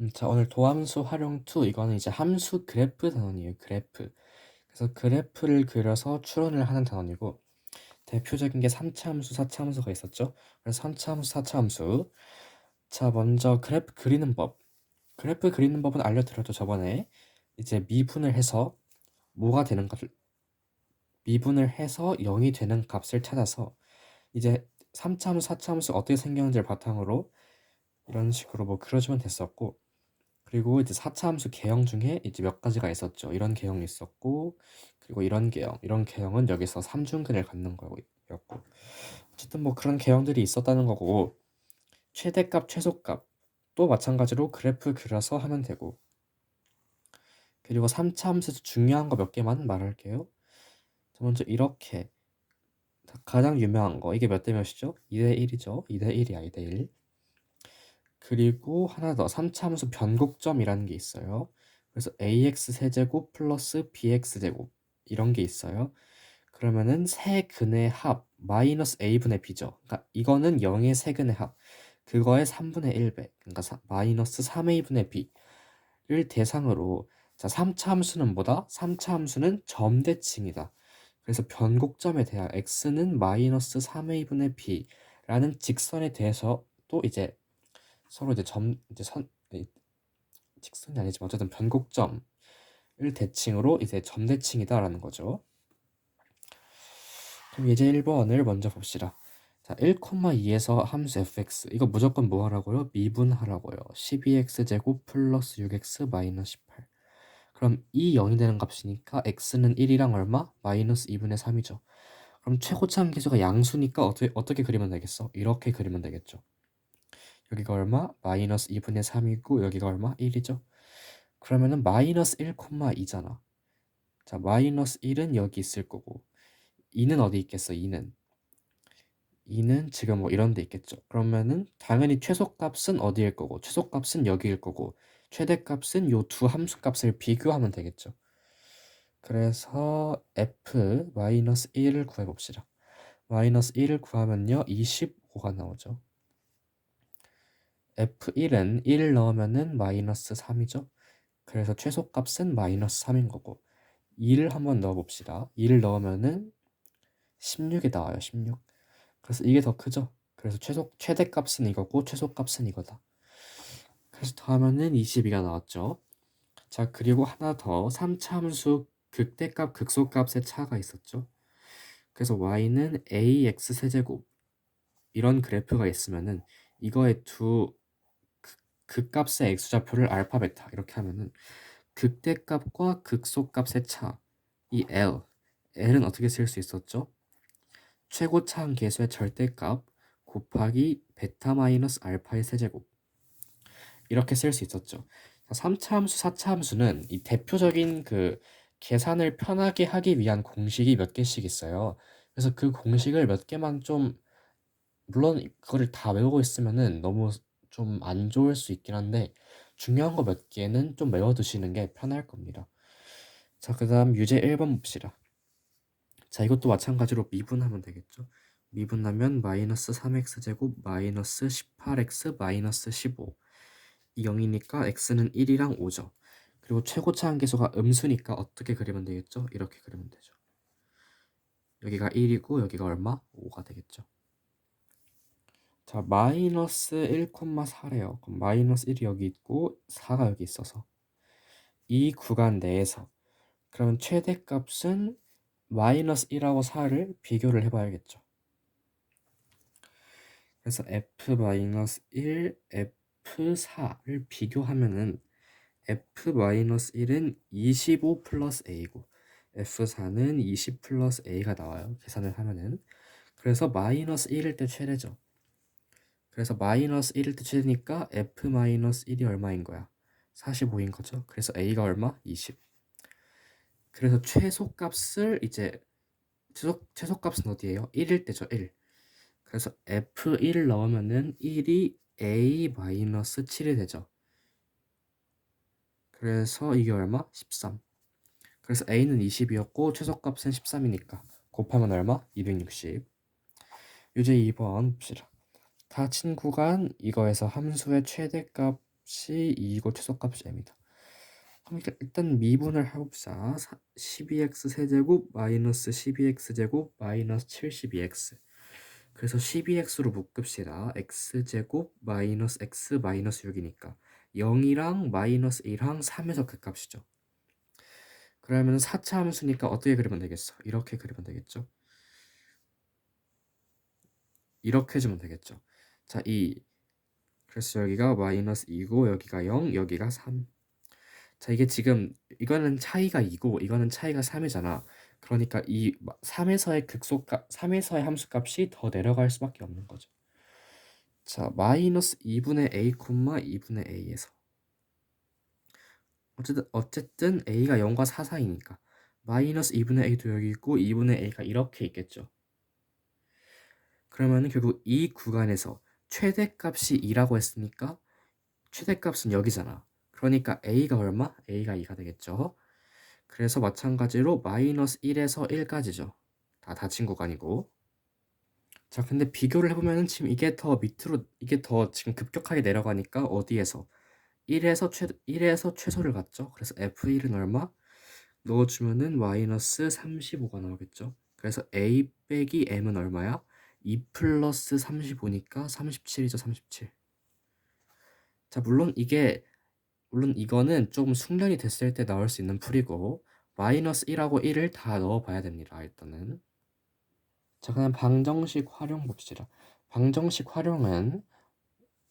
음, 자, 오늘 도함수 활용 2 이거는 이제 함수 그래프 단원이에요. 그래프. 그래서 그래프를 그려서 추론을 하는 단원이고 대표적인 게 3차 함수, 4차 함수가 있었죠. 그래서 3차 함수, 4차 함수. 자, 먼저 그래프 그리는 법. 그래프 그리는 법은 알려드렸죠. 저번에 이제 미분을 해서 뭐가 되는 값을 미분을 해서 0이 되는 값을 찾아서 이제 3차 함수, 4차 함수 어떻게 생겼는지를 바탕으로 이런 식으로 뭐 그려주면 됐었고 그리고 이제 4차 함수 개형 중에 이제 몇 가지가 있었죠. 이런 개형이 있었고 그리고 이런 개형, 이런 개형은 여기서 삼중근을 갖는 거였고 어쨌든 뭐 그런 개형들이 있었다는 거고 최대값, 최소값 또 마찬가지로 그래프 그려서 하면 되고 그리고 3차 함수에서 중요한 거 몇 개만 말할게요. 자, 먼저 이렇게 가장 유명한 거 이게 몇 대 몇이죠? 2대 1이죠. 2대 1이야. 2대 1. 그리고 하나 더 3차 함수 변곡점이라는 게 있어요. 그래서 ax 세제곱 플러스 bx 제곱 이런 게 있어요. 그러면은 세 근의 합 마이너스 a분의 b죠. 그러니까 이거는 0의 세 근의 합 그거의 3분의 1배 그러니까 사, 마이너스 3a분의 b를 대상으로 자 3차 함수는 뭐다? 3차 함수는 점대칭이다. 그래서 변곡점에 대한 x는 마이너스 3a분의 b라는 직선에 대해서 또 이제 서로 이제 점 이제 선 직선이 아니지만 어쨌든 변곡점을 대칭으로 이제 점대칭이다라는 거죠. 그럼 예제 1번을 먼저 봅시다. 자, 1,2에서 함수 fx 이거 무조건 뭐 하라고요? 미분하라고요. 12x 제곱 플러스 6x 마이너스 18 그럼 이 0이 되는 값이니까 x는 1이랑 얼마? 마이너스 2분의 3이죠. 그럼 최고차항 계수가 양수니까 어떻게, 어떻게 그리면 되겠어? 이렇게 그리면 되겠죠. 여기가 얼마? 마이너스 2분의 3이고 여기가 얼마? 1이죠. 그러면은 마이너스 1,2잖아. 자, 마이너스 1은 여기 있을 거고 2는 어디 있겠어? 2는 2는 지금 뭐 이런 데 있겠죠. 그러면은 당연히 최소값은 어디일 거고 최소값은 여기일 거고 최대값은 요 두 함수값을 비교하면 되겠죠. 그래서 f 마이너스 1을 구해 봅시다. 마이너스 1을 구하면요 25가 나오죠. F1은 1을 넣으면은 마이너스 3이죠. 그래서 최소값은 마이너스 3인 거고 2를 한번 넣어봅시다. 2를 넣으면은 16이 나와요. 16. 그래서 이게 더 크죠. 그래서 최소 최대값은 이거고 최소값은 이거다. 그래서 더하면은 22가 나왔죠. 자 그리고 하나 더 3차 함수 극대값 극소값의 차가 있었죠. 그래서 y는 ax 세제곱 이런 그래프가 있으면은 이거의 두 극값의 x좌표를 알파 베타 이렇게 하면은 극대값과 극소값의 차 이 L L은 어떻게 쓸 수 있었죠? 최고차항 계수의 절대값 곱하기 베타 마이너스 알파의 세제곱 이렇게 쓸 수 있었죠. 3차 함수, 4차 함수는 이 대표적인 그 계산을 편하게 하기 위한 공식이 몇 개씩 있어요. 그래서 그 공식을 몇 개만 좀 물론 그거를 다 외우고 있으면은 너무 좀 안 좋을 수 있긴 한데 중요한 거 몇 개는 좀 외워두시는 게 편할 겁니다. 자, 그 다음 유제 1번 봅시다. 자, 이것도 마찬가지로 미분하면 되겠죠. 미분하면 마이너스 3x 제곱 마이너스 18x 마이너스 15이 0이니까 x는 1이랑 5죠. 그리고 최고차항 계수가 음수니까 어떻게 그리면 되겠죠? 이렇게 그리면 되죠. 여기가 1이고 여기가 얼마? 5가 되겠죠. 자, 마이너스 1,4래요. 그럼 마이너스 1이 여기 있고 4가 여기 있어서 이 구간 내에서 그러면 최대값은 마이너스 1하고 4를 비교를 해봐야겠죠. 그래서 f 마이너스 1, f 4를 비교하면은 f 마이너스 1은 25 플러스 a고 f4는 20 플러스 a가 나와요. 계산을 하면은 그래서 마이너스 1일 때 최대죠. 그래서 마이너스 1일 때 최대니까 f 마이너스 1이 얼마인 거야? 45인 거죠. 그래서 a가 얼마? 20. 그래서 최소값을 이제 최소, 최소값은 어디예요? 1일 때죠. 1. 그래서 f1을 넣으면은 1이 a 마이너스 7이 되죠. 그래서 이게 얼마? 13. 그래서 a는 20이었고 최소값은 13이니까 곱하면 얼마? 260. 유제 2번 봅시다. 다 친구간 이거에서 함수의 최대값 최소값이 2이고 최소값이 m이다. 그럼 일단 미분을 해봅시다. 12x 세제곱 마이너스 12x제곱 마이너스 72x 그래서 12x로 묶읍시다. x제곱 마이너스 x 마이너스 6이니까 0이랑 마이너스 1이랑 3에서 그 값이죠. 그러면 4차 함수니까 어떻게 그리면 되겠어? 이렇게 그리면 되겠죠. 이렇게 해주면 되겠죠. 자, 2. 그래서 여기가 마이너스 2고 여기가 0, 여기가 3. 자, 이게 지금 이거는 차이가 2고 이거는 차이가 3이잖아. 그러니까 이 3에서의 극소값, 3에서의 함수값이 더 내려갈 수밖에 없는 거죠. 자, 마이너스 2분의 a, 2분의 a에서 어쨌든 어쨌든 a가 0과 4 사이니까 마이너스 2분의 a도 여기 있고 2분의 a가 이렇게 있겠죠. 그러면 결국 이 구간에서 최대값이 2라고 했으니까 최대값은 여기잖아. 그러니까 a가 얼마? a가 2가 되겠죠. 그래서 마찬가지로 마이너스 1에서 1까지죠. 다 닫힌 구간이고. 자, 근데 비교를 해보면 지금 이게 더 밑으로, 이게 더 지금 급격하게 내려가니까 어디에서? 1에서 최, 1에서 최소를 갖죠. 그래서 F1은 얼마? 넣어주면은 마이너스 35가 나오겠죠. 그래서 A 빼기 M은 얼마야? 2 플러스 35니까 37이죠, 37. 자, 물론 이게 물론 이거는 조금 숙련이 됐을 때 나올 수 있는 풀이고 마이너스 1하고 1을 다 넣어봐야 됩니다. 일단은 자 그냥 방정식 활용 봅시다. 방정식 활용은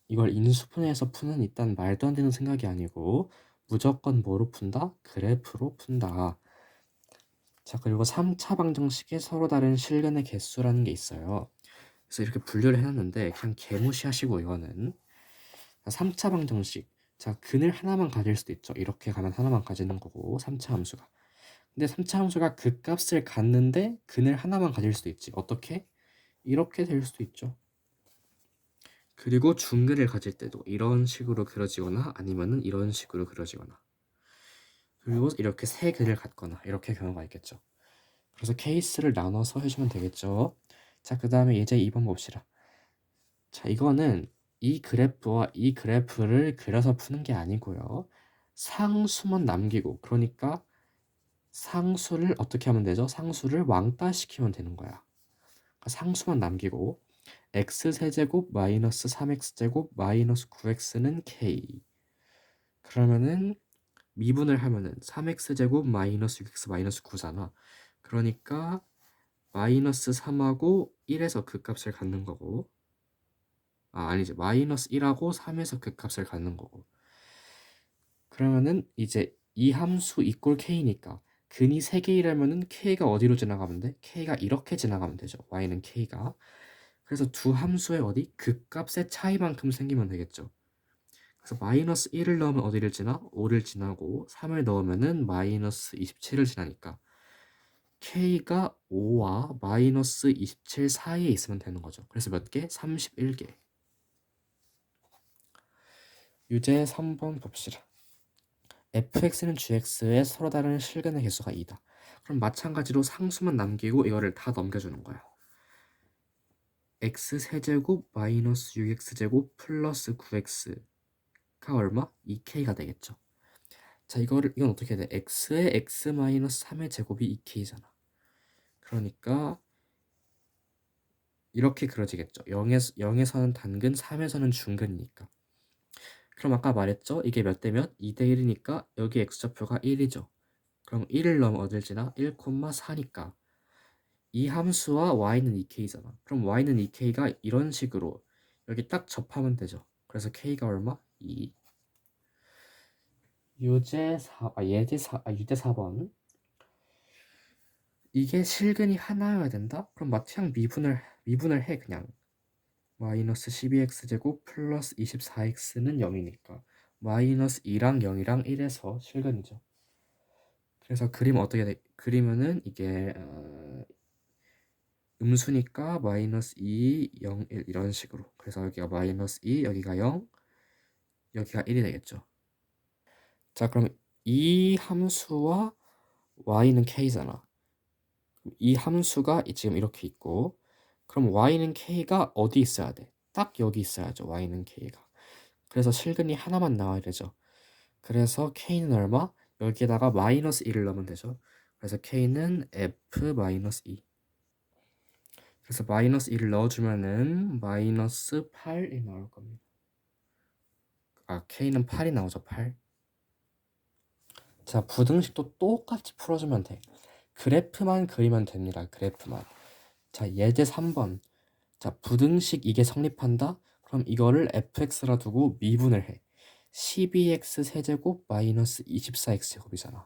이걸 인수분해해서 푸는 일단 말도 안 되는 생각이 아니고 무조건 뭐로 푼다? 그래프로 푼다. 자 그리고 3차 방정식에 서로 다른 실근의 개수라는 게 있어요. 그래서 이렇게 분류를 해놨는데 그냥 개무시하시고 이거는 3차 방정식 자, 근을 하나만 가질 수도 있죠. 이렇게 가면 하나만 가지는 거고 3차 함수가. 근데 3차 함수가 그 값을 갖는데 근을 하나만 가질 수도 있지. 어떻게? 이렇게 될 수도 있죠. 그리고 중근을 가질 때도 이런 식으로 그려지거나 아니면은 이런 식으로 그려지거나 그리고 이렇게 세 근을 갖거나 이렇게 경우가 있겠죠. 그래서 케이스를 나눠서 해주면 되겠죠. 자, 그 다음에 이제 2번 봅시다. 자, 이거는 이 그래프와 이 그래프를 그려서 푸는 게 아니고요. 상수만 남기고 그러니까 상수를 어떻게 하면 되죠? 상수를 왕따시키면 되는 거야. 그러니까 상수만 남기고 x세제곱 마이너스 3x제곱 마이너스 9x는 k 그러면은 미분을 하면은 3x제곱 마이너스 6x 마이너스 9잖아. 그러니까 마이너스 3하고 1에서 그 값을 갖는 거고 아, 아니지. 마이너스 1하고 3에서 극값을 그 갖는 거고. 그러면은 이제 이 함수 이꼴 k니까 근이 3개이라면은 k가 어디로 지나가면 돼? k가 이렇게 지나가면 되죠. y는 k가. 그래서 두 함수의 어디? 극값의 차이만큼 생기면 되겠죠. 그래서 마이너스 1을 넣으면 어디를 지나? 5를 지나고 3을 넣으면은 마이너스 27을 지나니까 k가 5와 마이너스 27 사이에 있으면 되는 거죠. 그래서 몇 개? 31개. 유제 3번 봅시다. fx는 gx의 서로 다른 실근의 개수가 2다. 그럼 마찬가지로 상수만 남기고 이거를 다 넘겨주는 거야. x 세제곱 마이너스 6x제곱 플러스 9x가 얼마? 2k가 되겠죠. 자 이거를 이건 어떻게 돼? x의 x 마이너스 3의 제곱이 2k잖아. 그러니까 이렇게 그려지겠죠. 0에서, 0에서는 단근, 3에서는 중근이니까. 그럼 아까 말했죠? 이게 몇 대면? 2대 1이니까 여기 x좌표가 1이죠. 그럼 1을 넣으면 어딜지나 1,4니까 이 함수와 y는 2k잖아. 그럼 y는 2k가 이런 식으로 여기 딱 접하면 되죠. 그래서 k가 얼마? 2. 유제 4, 아, 예제 4, 아, 유제 4번. 이게 실근이 하나여야 된다? 그럼 마냥 미분을, 미분을 해, 그냥. 마이너스 12x제곱 플러스 24x는 0이니까 마이너스 2랑 0이랑 1에서 실근이죠. 그래서 그림 어떻게 돼? 그리면은 이게 어, 음수니까 마이너스 2, 0, 1 이런 식으로 그래서 여기가 마이너스 2, 여기가 0, 여기가 1이 되겠죠. 자 그럼 이 함수와 y는 k잖아. 이 함수가 지금 이렇게 있고 그럼 y는 k가 어디 있어야 돼? 딱 여기 있어야죠. y는 k가. 그래서 실근이 하나만 나와야 되죠. 그래서 k는 얼마? 여기에다가 마이너스 2를 넣으면 되죠. 그래서 k는 f 마이너스 2. 그래서 마이너스 2를 넣어주면은 마이너스 8이 나올 겁니다. 아 k는 8이 나오죠 8. 자 부등식도 똑같이 풀어주면 돼. 그래프만 그리면 됩니다. 그래프만. 자 예제 3번. 자 부등식 이게 성립한다? 그럼 이거를 fx라 두고 미분을 해. 12x 세제곱 마이너스 24x 제곱이잖아.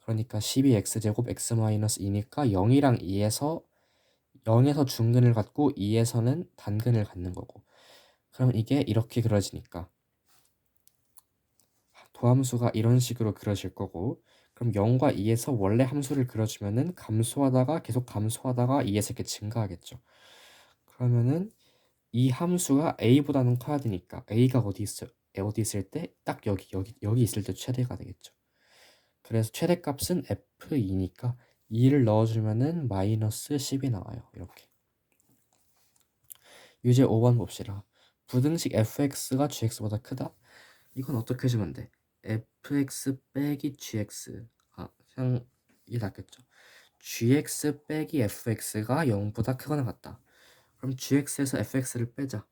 그러니까 12x 제곱 x 마이너스 2니까 0이랑 2에서 0에서 중근을 갖고 2에서는 단근을 갖는 거고. 그럼 이게 이렇게 그려지니까 도함수가 이런 식으로 그려질 거고 그럼 0과 2에서 원래 함수를 그려주면은 감소하다가 계속 감소하다가 2에서 이렇게 증가하겠죠. 그러면은 이 함수가 a보다는 커야 되니까 a가 어디 있어 어디 있을 때 딱 여기 여기 여기 있을 때 최대가 되겠죠. 그래서 최대값은 f2니까 2를 넣어주면은 마이너스 10이 나와요. 이렇게. 유제 5번 봅시다. 부등식 fx가 gx보다 크다? 이건 어떻게 해주면 돼? Fx 빼기 gx 아 이게 낫겠죠. gx 빼기 fx가 0보다 크거나 같다. 그럼 gx에서 fx를 빼자.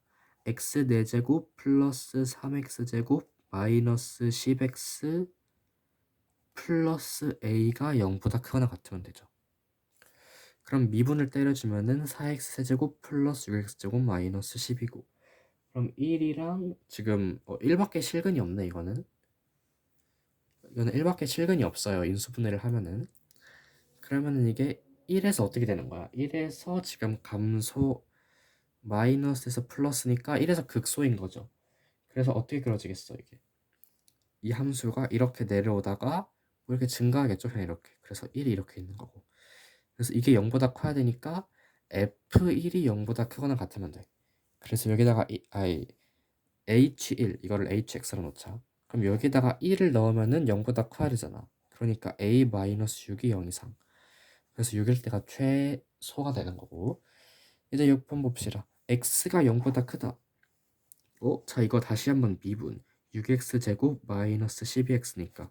x 4제곱 플러스 3x제곱 마이너스 10x 플러스 a가 0보다 크거나 같으면 되죠. 그럼 미분을 때려주면은 4x 세제곱 플러스 6x제곱 마이너스 10이고 그럼 1이랑 지금 어, 1밖에 실근이 없네 이거는 이거는 1밖에 실근이 없어요 인수분해를 하면은. 그러면은 이게 1에서 어떻게 되는 거야? 1에서 지금 감소 마이너스에서 플러스니까 1에서 극소인 거죠. 그래서 어떻게 그려지겠어 이게? 이 함수가 이렇게 내려오다가 뭐 이렇게 증가하겠죠? 그냥 이렇게. 그래서 1이 이렇게 있는 거고. 그래서 이게 0보다 커야 되니까 f1이 0보다 크거나 같으면 돼. 그래서 여기다가 이, 아이 h1 이거를 hx로 놓자 그럼 여기다가 1을 넣으면은 0보다 커야 되잖아. 그러니까 a-6이 0 이상. 그래서 6일 때가 최소가 되는 거고. 이제 6번 봅시다. x가 0보다 크다. 어? 자 이거 다시 한번 미분. 6x 제곱 마이너스 12x니까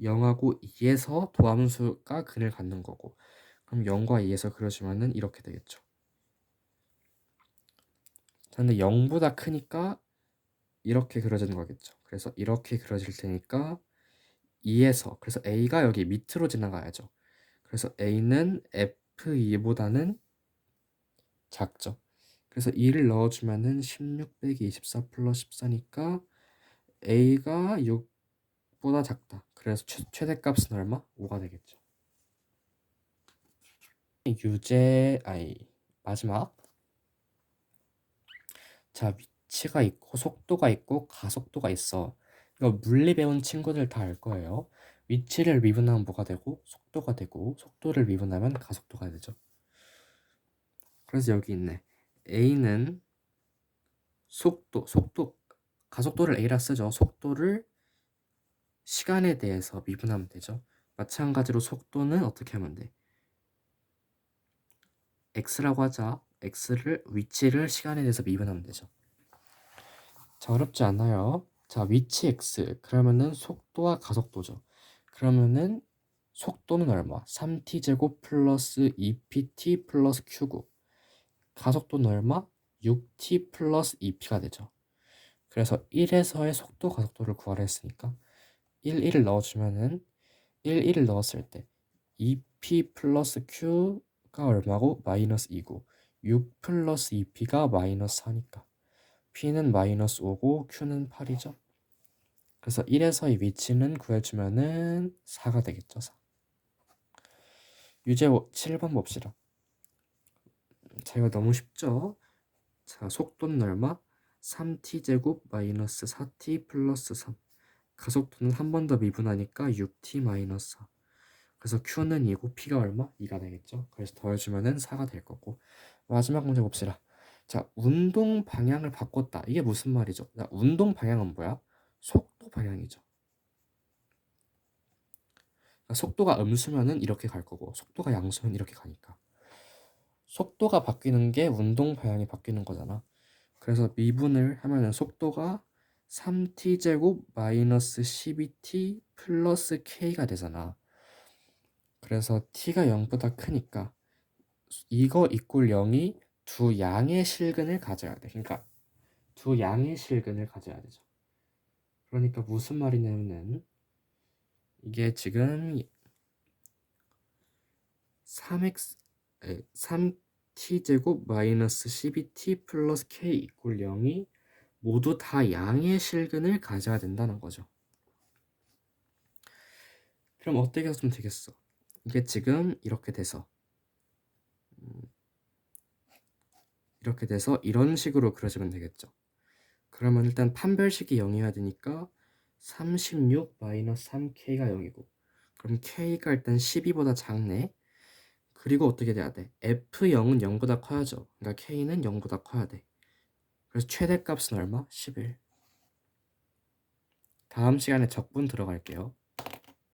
0하고 2에서 도함수가 근을 갖는 거고. 그럼 0과 2에서 그려주면은 이렇게 되겠죠. 자, 근데 0보다 크니까 이렇게 그려지는 거겠죠 그래서 이렇게 그려질 테니까 2에서 그래서 a가 여기 밑으로 지나가야죠 그래서 a는 f2보다는 작죠 그래서 2를 넣어주면은 16 빼기 24 플러스 14니까 a가 6보다 작다. 그래서 최, 최대값은 얼마? 5가 되겠죠. 유제 아이 마지막 자 위치가 있고 속도가 있고 가속도가 있어. 이거 물리 배운 친구들 다 알 거예요. 위치를 미분하면 뭐가 되고 속도가 되고 속도를 미분하면 가속도가 되죠. 그래서 여기 있네. a는 속도, 속도, 가속도를 a라 쓰죠. 속도를 시간에 대해서 미분하면 되죠. 마찬가지로 속도는 어떻게 하면 돼? x라고 하자. x를 위치를 시간에 대해서 미분하면 되죠. 자, 어렵지 않아요. 자, 위치 x. 그러면은 속도와 가속도죠. 그러면은 속도는 얼마? 3t 제곱 플러스 2pt 플러스 q고 가속도는 얼마? 6t 플러스 2p가 되죠. 그래서 1에서의 속도 가속도를 구하라 했으니까 1, 1을 넣어주면은 1, 1을 넣었을 때 2p 플러스 q가 얼마고? 마이너스 2고 6 플러스 2p가 마이너스 4니까 p는 마이너스 5고 q는 8이죠. 그래서 1에서의 위치는 구해주면은 4가 되겠죠. 4. 유제 7번 봅시다. 자 이거 너무 쉽죠? 자 속도는 얼마? 3t 제곱 마이너스 4t 플러스 3 가속도는 한 번 더 미분하니까 6t 마이너스 4 그래서 q는 2고 p가 얼마? 2가 되겠죠 그래서 더해주면은 4가 될 거고 마지막 문제 봅시다 자 운동 방향을 바꿨다 이게 무슨 말이죠? 자, 운동 방향은 뭐야? 속도 방향이죠 그러니까 속도가 음수면은 이렇게 갈 거고 속도가 양수면 이렇게 가니까 속도가 바뀌는 게 운동 방향이 바뀌는 거잖아. 그래서 미분을 하면은 속도가 3t제곱 마이너스 12t 플러스 k가 되잖아. 그래서 t가 0보다 크니까 이거 이꼴 0이 두 양의 실근을 가져야 돼. 그러니까 두 양의 실근을 가져야 되죠. 그러니까 무슨 말이냐면은 이게 지금 3x 3t제곱 마이너스 12t 플러스 k 이꼴 0이 모두 다 양의 실근을 가져야 된다는 거죠. 그럼 어떻게 좀 되겠어? 이게 지금 이렇게 돼서 음, 이렇게 돼서 이런 식으로 그려지면 되겠죠. 그러면 일단 판별식이 0이어야 되니까 36 마이너스 3k가 0이고 그럼 k가 일단 12보다 작네. 그리고 어떻게 돼야 돼? f0은 0보다 커야죠. 그러니까 k는 0보다 커야 돼. 그래서 최대값은 얼마? 11. 다음 시간에 적분 들어갈게요.